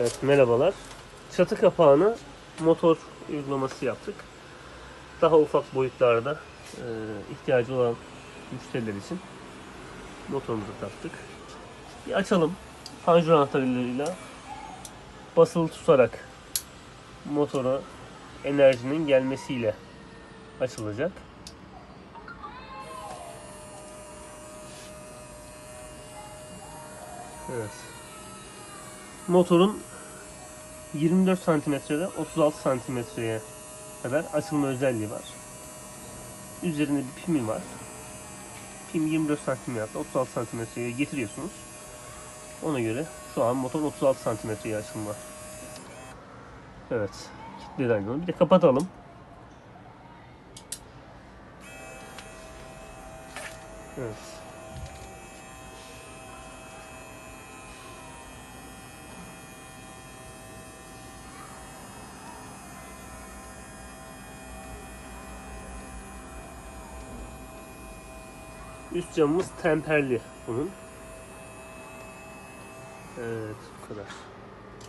Evet merhabalar. Çatı kapağını motor uygulaması yaptık. Daha ufak boyutlarda e, ihtiyacı olan müşteriler için motorumuzu taktık. Bir açalım. Panjur anahtarlarıyla basılı tutarak motora enerjinin gelmesiyle açılacak. Evet. Motorun 24 santimetrede 36 santimetreye kadar açılma özelliği var. Üzerinde bir pimi var. Pim 24 santimetre 36 santimetreye getiriyorsunuz. Ona göre şu an motor 36 santimetreye açılma. Evet. Kitledi aydınlığı. Bir de kapatalım. Evet. Üst camımız temperli bunun. Evet bu kadar.